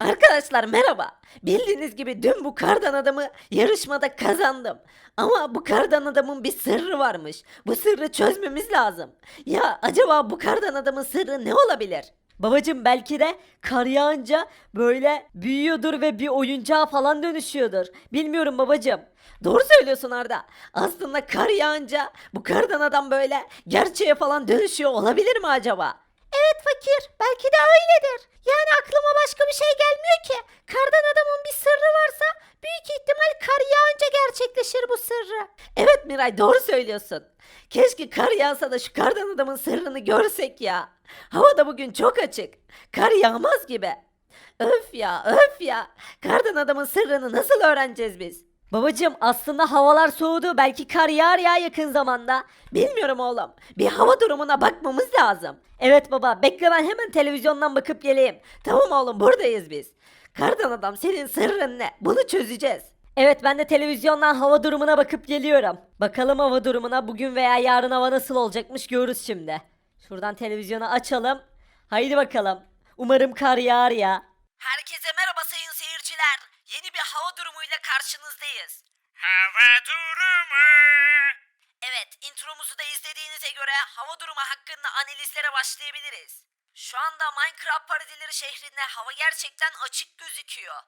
Arkadaşlar merhaba. Bildiğiniz gibi dün bu kardan adamı yarışmada kazandım. Ama bu kardan adamın bir sırrı varmış. Bu sırrı çözmemiz lazım. Ya acaba bu kardan adamın sırrı ne olabilir? Babacım belki de kar yağınca böyle büyüyordur ve bir oyuncağa falan dönüşüyordur. Bilmiyorum babacım. Doğru söylüyorsun Arda. Aslında kar yağınca bu kardan adam böyle gerçeğe falan dönüşüyor olabilir mi acaba? Evet fakir. Belki de öyledir. Yani aklıma başka bir şey gelmiyor ki. Kardan adamın bir sırrı varsa büyük ihtimal kar yağınca gerçekleşir bu sırrı. Evet Miray doğru söylüyorsun. Keşke kar yağsa da şu kardan adamın sırrını görsek ya. Hava da bugün çok açık. Kar yağmaz gibi. Öf ya öf ya. Kardan adamın sırrını nasıl öğreneceğiz biz? Babacım aslında havalar soğudu. Belki kar yağar ya yakın zamanda. Bilmiyorum oğlum. Bir hava durumuna bakmamız lazım. Evet baba bekle ben hemen televizyondan bakıp geleyim. Tamam oğlum buradayız biz. Kardan adam senin sırrın ne? Bunu çözeceğiz. Evet ben de televizyondan hava durumuna bakıp geliyorum. Bakalım hava durumuna bugün veya yarın hava nasıl olacakmış görürüz şimdi. Şuradan televizyonu açalım. Haydi bakalım. Umarım kar yağar ya. Herkese merhaba sayın seyirciler. Yeni bir hava durumuyla karşınızdayız. Hava durumu. Evet, intromuzu da izlediğinize göre hava durumu hakkında analizlere başlayabiliriz. Şu anda Minecraft parodileri şehrinde hava gerçekten açık gözüküyor.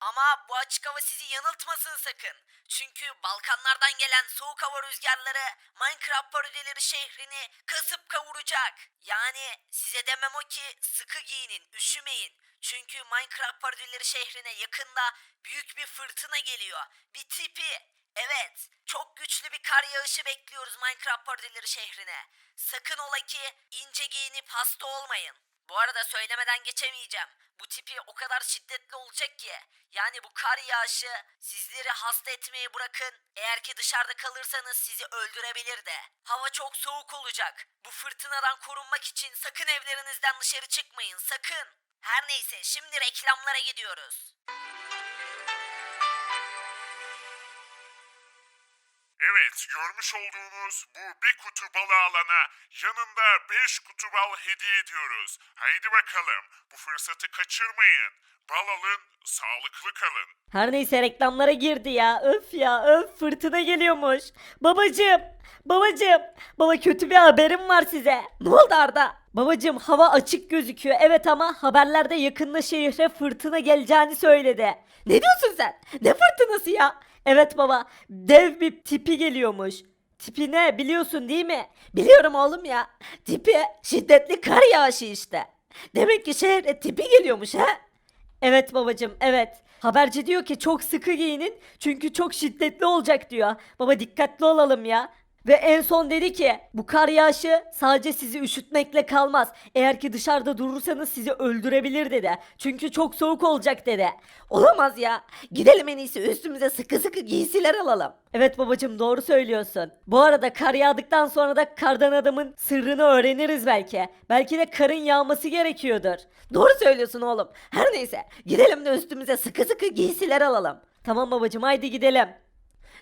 Ama bu açık hava sizi yanıltmasın sakın. Çünkü Balkanlardan gelen soğuk hava rüzgarları Minecraft parodileri şehrini kasıp kavuracak. Yani size demem o ki sıkı giyinin, üşümeyin. Çünkü Minecraft parodileri şehrine yakında büyük bir fırtına geliyor. Bir tipi. Evet, çok güçlü bir kar yağışı bekliyoruz Minecraft parodileri şehrine. Sakın ola ki ince giyinip hasta olmayın. Bu arada söylemeden geçemeyeceğim. Bu tipi o kadar şiddetli olacak ki. Yani bu kar yağışı sizleri hasta etmeyi bırakın. Eğer ki dışarıda kalırsanız sizi öldürebilir de. Hava çok soğuk olacak. Bu fırtınadan korunmak için sakın evlerinizden dışarı çıkmayın. Sakın. Her neyse şimdi reklamlara gidiyoruz. Evet, görmüş olduğunuz bu bir kutu balı alana yanında 5 kutu bal hediye ediyoruz. Haydi bakalım, bu fırsatı kaçırmayın. Bal alın, sağlıklı kalın. Her neyse reklamlara girdi ya. Öf ya öf fırtına geliyormuş. Babacım. Babacım. Baba kötü bir haberim var size. Ne oldu Arda? Babacım hava açık gözüküyor. Evet ama haberlerde yakında şehre fırtına geleceğini söyledi. Ne diyorsun sen? Ne fırtınası ya? Evet baba. Dev bir tipi geliyormuş. Tipi ne biliyorsun değil mi? Biliyorum oğlum ya. Tipi şiddetli kar yağışı işte. Demek ki şehre tipi geliyormuş ha? Evet babacım evet. Haberci diyor ki çok sıkı giyinin çünkü çok şiddetli olacak diyor. Baba dikkatli olalım ya. Ve en son dedi ki bu kar yağışı sadece sizi üşütmekle kalmaz. Eğer ki dışarıda durursanız sizi öldürebilir dedi. Çünkü çok soğuk olacak dedi. Olamaz ya. Gidelim en iyisi üstümüze sıkı sıkı giysiler alalım. Evet babacım doğru söylüyorsun. Bu arada kar yağdıktan sonra da kardan adamın sırrını öğreniriz belki. Belki de karın yağması gerekiyordur. Doğru söylüyorsun oğlum. Her neyse gidelim de üstümüze sıkı sıkı giysiler alalım. Tamam babacım haydi gidelim.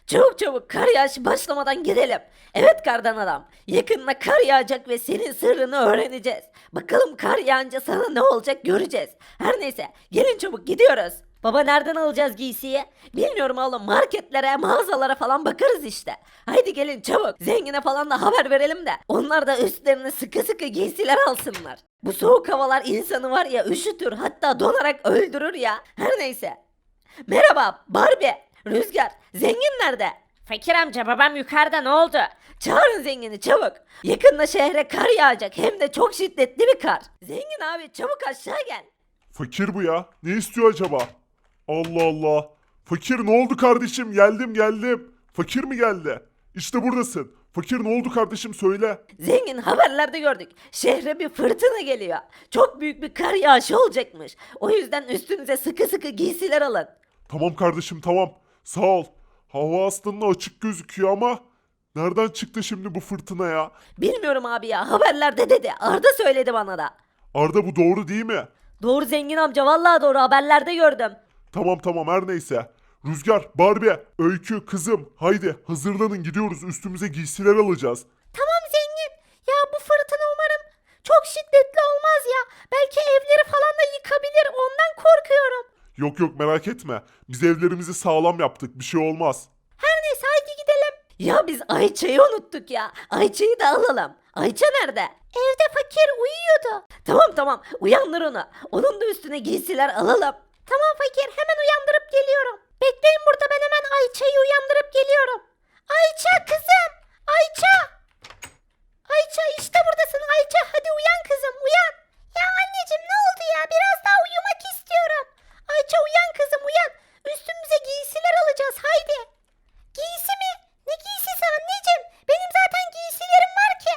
Çabuk çabuk kar yağışı başlamadan gidelim. Evet kardan adam. Yakında kar yağacak ve senin sırrını öğreneceğiz. Bakalım kar yağınca sana ne olacak göreceğiz. Her neyse gelin çabuk gidiyoruz. Baba nereden alacağız giysiyi? Bilmiyorum oğlum marketlere mağazalara falan bakarız işte. Haydi gelin çabuk. Zengine falan da haber verelim de. Onlar da üstlerine sıkı sıkı giysiler alsınlar. Bu soğuk havalar insanı var ya üşütür hatta donarak öldürür ya. Her neyse. Merhaba Barbie, Rüzgar, Zengin nerede? Fakir amca babam yukarıda ne oldu? Çağırın zengini çabuk. Yakında şehre kar yağacak hem de çok şiddetli bir kar. Zengin abi çabuk aşağı gel. Fakir bu ya. Ne istiyor acaba? Allah Allah. Fakir ne oldu kardeşim? Geldim geldim. Fakir mi geldi? İşte buradasın. Fakir ne oldu kardeşim söyle. Zengin haberlerde gördük. Şehre bir fırtına geliyor. Çok büyük bir kar yağışı olacakmış. O yüzden üstünüze sıkı sıkı giysiler alın. Tamam kardeşim tamam. Sağ ol. Hava aslında açık gözüküyor ama nereden çıktı şimdi bu fırtına ya? Bilmiyorum abi ya haberlerde dedi. Arda söyledi bana da. Arda bu doğru değil mi? Doğru zengin amca vallahi doğru haberlerde gördüm. Tamam tamam her neyse. Rüzgar, Barbie, Öykü, kızım haydi hazırlanın gidiyoruz üstümüze giysiler alacağız. Tamam zengin. Ya bu fırtına umarım Çok şiddetli olmaz ya. Belki evleri falan da yıkabilir. Ondan korkuyorum. Yok yok merak etme. Biz evlerimizi sağlam yaptık. Bir şey olmaz. Her neyse haydi gidelim. Ya biz Ayça'yı unuttuk ya. Ayça'yı da alalım. Ayça nerede? Evde fakir uyuyordu. Tamam tamam uyandır onu. Onun da üstüne giysiler alalım. Tamam fakir hemen uyandırıp geliyorum. Bekleyin burada ben hemen Ayça'yı uyandırıp geliyorum. Ayça kızım. Ayça. Ayça işte buradasın Ayça. Hadi uyan kızım uyan. Ya anneciğim ne oldu ya? Biraz daha uyumak istiyorum. Ayça uyan kızım uyan. Üstümüze giysiler alacağız haydi. Giysi mi? Ne giysisi anneciğim? Benim zaten giysilerim var ki.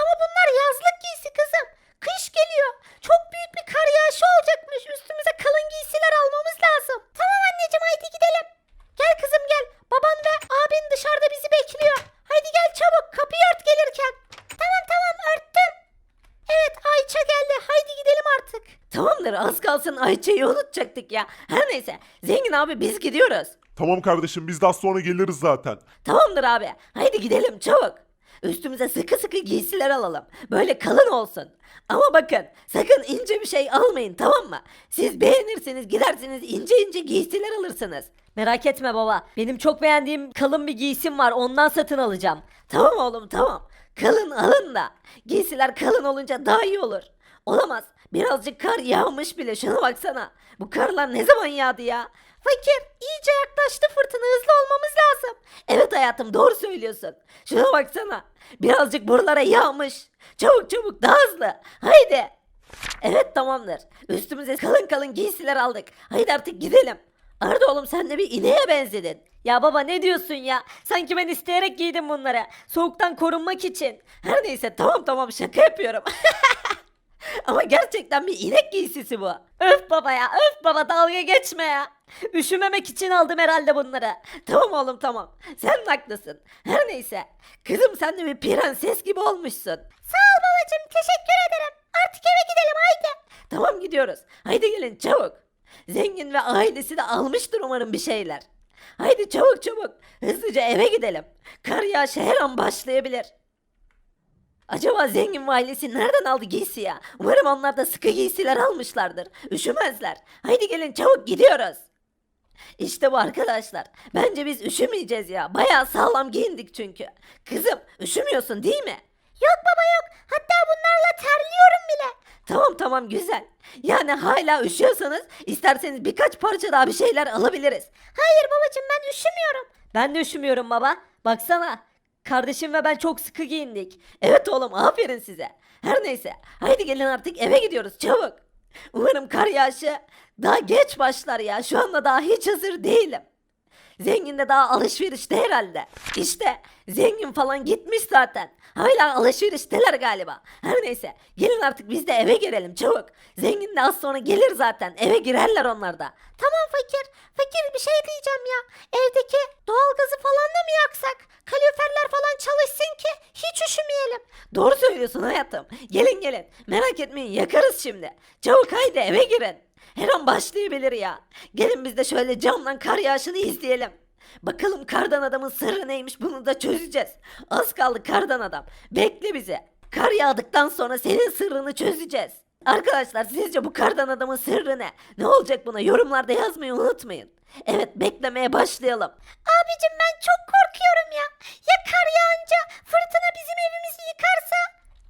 Ama bunlar yazlık giysi kızım. Kış geliyor. Çok büyük bir kar yağışı olacakmış. Üstümüze kalın giysiler almamız lazım. Tamam anneciğim haydi gidelim. Gel kızım gel. Baban ve abin dışarıda bizi bekliyor. Haydi gel çabuk kapıyı ört gelirken. Tamam tamam örttüm. Evet Ayça geldi. Haydi gidelim artık. Tamamdır az kalsın Ayça'yı unutacaktık ya. Her neyse zengin abi biz gidiyoruz. Tamam kardeşim biz daha sonra geliriz zaten. Tamamdır abi. Haydi gidelim çabuk. Üstümüze sıkı sıkı giysiler alalım. Böyle kalın olsun. Ama bakın sakın ince bir şey almayın tamam mı? Siz beğenirsiniz gidersiniz ince ince giysiler alırsınız. Merak etme baba. Benim çok beğendiğim kalın bir giysim var ondan satın alacağım. Tamam oğlum tamam. Kalın alın da. Giysiler kalın olunca daha iyi olur. Olamaz. Birazcık kar yağmış bile şuna baksana. Bu karlar ne zaman yağdı ya? Fakir iyice yaklaştı fırtına hızlı olmamız lazım. Evet hayatım doğru söylüyorsun. Şuna baksana. Birazcık buralara yağmış. Çabuk çabuk daha hızlı. Haydi. Evet tamamdır. Üstümüze kalın kalın giysiler aldık. Haydi artık gidelim. Arda oğlum sen de bir ineğe benzedin. Ya baba ne diyorsun ya? Sanki ben isteyerek giydim bunları. Soğuktan korunmak için. Her neyse tamam tamam şaka yapıyorum. Ama gerçekten bir inek giysisi bu. Öf baba ya öf baba dalga geçme ya. Üşümemek için aldım herhalde bunları. Tamam oğlum tamam. Sen haklısın. Her neyse. Kızım sen de bir prenses gibi olmuşsun. Sağ ol babacığım teşekkür ederim. Artık eve gidelim haydi. Tamam gidiyoruz. Haydi gelin çabuk. Zengin ve ailesi de almıştır umarım bir şeyler. Haydi çabuk çabuk. Hızlıca eve gidelim. Kar yağışı her an başlayabilir. Acaba zengin ailesi nereden aldı giysi ya? Umarım onlar da sıkı giysiler almışlardır. Üşümezler. Haydi gelin çabuk gidiyoruz. İşte bu arkadaşlar. Bence biz üşümeyeceğiz ya. Bayağı sağlam giyindik çünkü. Kızım üşümüyorsun değil mi? Yok baba yok. Hatta bunlarla terliyorum bile. Tamam tamam güzel. Yani hala üşüyorsanız isterseniz birkaç parça daha bir şeyler alabiliriz. Hayır babacığım ben üşümüyorum. Ben de üşümüyorum baba. Baksana. Kardeşim ve ben çok sıkı giyindik. Evet oğlum aferin size. Her neyse haydi gelin artık eve gidiyoruz çabuk. Umarım kar yağışı daha geç başlar ya. Şu anda daha hiç hazır değilim. Zengin de daha alışverişte herhalde. İşte zengin falan gitmiş zaten. Hala alışverişteler galiba. Her neyse gelin artık biz de eve girelim çabuk. Zengin de az sonra gelir zaten. Eve girerler onlar da. Tamam fakir. Fakir bir şey diyeceğim ya. Evdeki doğalgazı falan da mı yaksak? Kaloriferler falan çalışsın ki hiç üşümeyelim. Doğru söylüyorsun hayatım. Gelin gelin. Merak etmeyin yakarız şimdi. Çabuk haydi eve girin. Her an başlayabilir ya. Gelin biz de şöyle camdan kar yağışını izleyelim. Bakalım kardan adamın sırrı neymiş bunu da çözeceğiz. Az kaldı kardan adam. Bekle bizi. Kar yağdıktan sonra senin sırrını çözeceğiz. Arkadaşlar sizce bu kardan adamın sırrı ne? Ne olacak buna? Yorumlarda yazmayı unutmayın. Evet beklemeye başlayalım. Abicim ben çok korkuyorum ya. Ya kar yağınca fırtına bizim evimizi yıkarsa?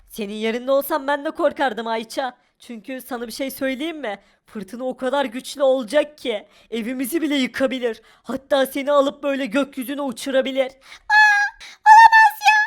Senin yerinde olsam ben de korkardım Ayça. Çünkü sana bir şey söyleyeyim mi? Fırtına o kadar güçlü olacak ki evimizi bile yıkabilir. Hatta seni alıp böyle gökyüzüne uçurabilir. Aa, olamaz ya.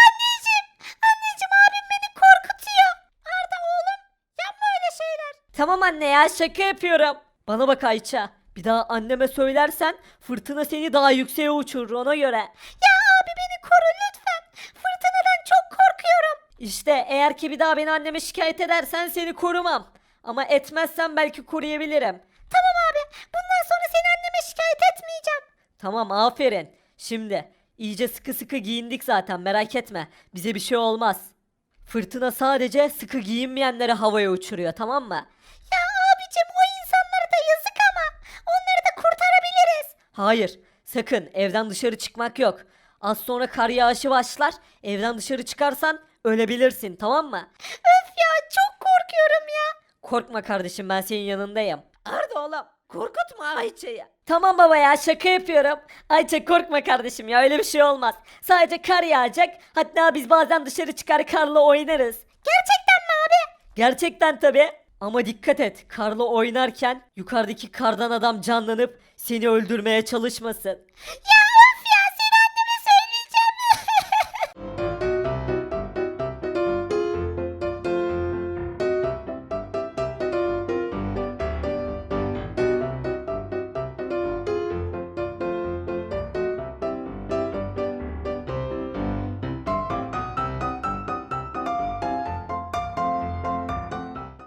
Anneciğim, anneciğim abim beni korkutuyor. Arda oğlum, yapma öyle şeyler. Tamam anne ya şaka yapıyorum. Bana bak Ayça. Bir daha anneme söylersen fırtına seni daha yükseğe uçurur ona göre. Ya abi beni koru lütfen. Fırtınadan çok korkuyorum. İşte eğer ki bir daha beni anneme şikayet edersen seni korumam. Ama etmezsen belki koruyabilirim. Tamam abi. Bundan sonra seni anneme şikayet etmeyeceğim. Tamam aferin. Şimdi iyice sıkı sıkı giyindik zaten merak etme. Bize bir şey olmaz. Fırtına sadece sıkı giyinmeyenleri havaya uçuruyor tamam mı? Ya abicim o insanlara da yazık ama onları da kurtarabiliriz. Hayır sakın evden dışarı çıkmak yok. Az sonra kar yağışı başlar evden dışarı çıkarsan ölebilirsin tamam mı? Öf korkuyorum ya. Korkma kardeşim ben senin yanındayım. Arda oğlum korkutma Ayça'yı. Tamam baba ya şaka yapıyorum. Ayça korkma kardeşim ya öyle bir şey olmaz. Sadece kar yağacak. Hatta biz bazen dışarı çıkar karla oynarız. Gerçekten mi abi? Gerçekten tabi. Ama dikkat et karla oynarken yukarıdaki kardan adam canlanıp seni öldürmeye çalışmasın. Ya